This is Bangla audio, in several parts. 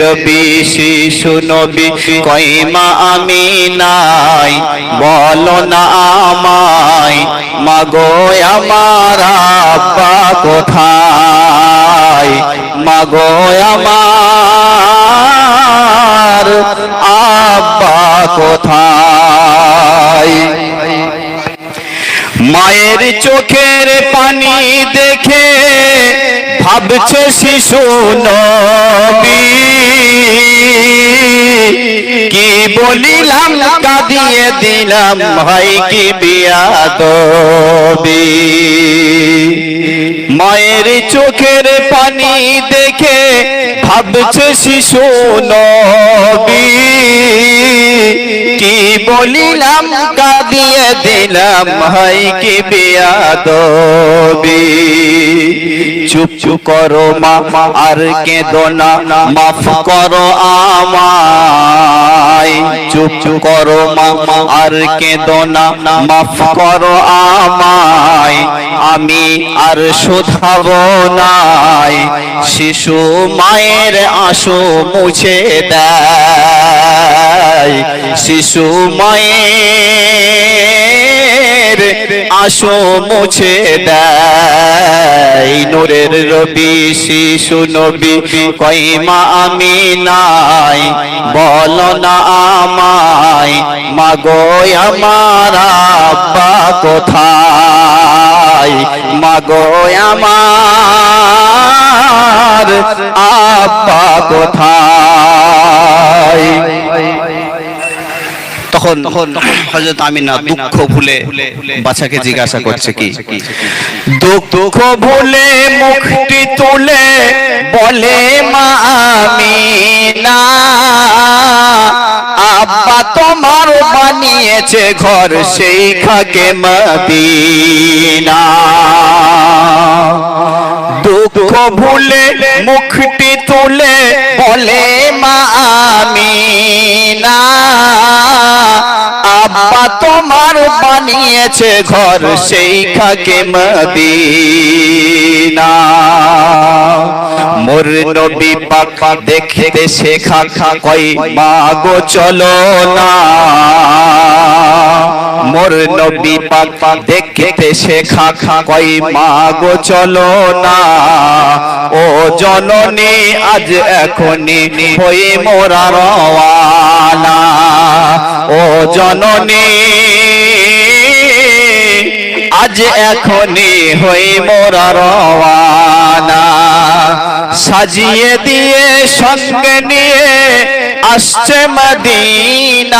রবি শিশু নবী, কইমা আমি নাই বলো না আমায়, মাগো আমার আব্বা কোথায়? মাগো আমার আব্বা কোথায়? মায়ের চোখের পানি দেখে ভাবছে শিশু নবী। কি বলিলাম, কাঁদিয়ে দিলাম ভাই কি বিয়া দবি? মায়ের চোখের পানি দেখে ভাবছে শিশু নবী। কি বলিলাম, কাঁদিয়ে দিলাম ভাই কি বিয়া দবি? চুপ চুপ করো মা, আর কেঁদো না, মাফ করো আমায়। চুপ চুপ করো মা, আর কেঁদো না, মাফ করো আমায়। আমি আর শোধাব নাই। শিশু মায়ের আশু মুছে দেয়। শিশু মায়ের আশু মুছে দেয় নূরের রবি, শিশু নবী। কইমা আমি নাই, বলো না আমায়, মাগো আমার আব্বা কোথায়? মাগো আমার আব্বা কোথায়? তখন তখন হজরত আমিনা দুঃখ ভুলে বাচ্চাকে জিজ্ঞাসা করছে কি? দুঃখ ভুলে মুখটি তুলে বলে মা আমিনা আব্বা তোমার বানিয়েছে ঘর সেই খাকে মদিনা। দুঃখ ভুলে মুখটি তুলে বলে মা আমিনা আব্বা তোমার বানিয়েছে ঘর সেই খাকে মদিনা। মোর নবী পাক দেখতে শেখা খা কই মা গো চলো না। মোর নবী পাক দেখতে শেখা খা কই মা গো চলো না। ও জননী আজ এখনি হই মোরা রওয়ানা। ও জননী, আজ এখনি হই মোরা রওয়ানা। সাজিয়ে দিয়ে, সঙ্গে নিয়ে আসছে মদিনায়।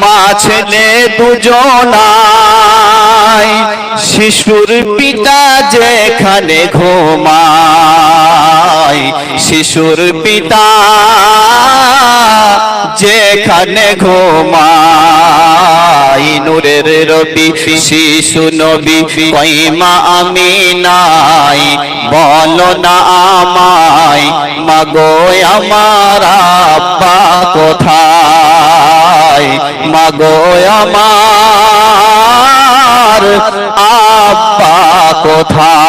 মা ছেলে দুজনায়, শিশুর পিতা যেখানে ঘুমায়। শিশুর পিতা যেখানে ঘুমায়, নূরের রবি, শিশু নবী কইমা আমি নাই বলো না আমায়, মাগো আমার আব্বা কোথায়? মাগো আমার আব্বা কোথায়?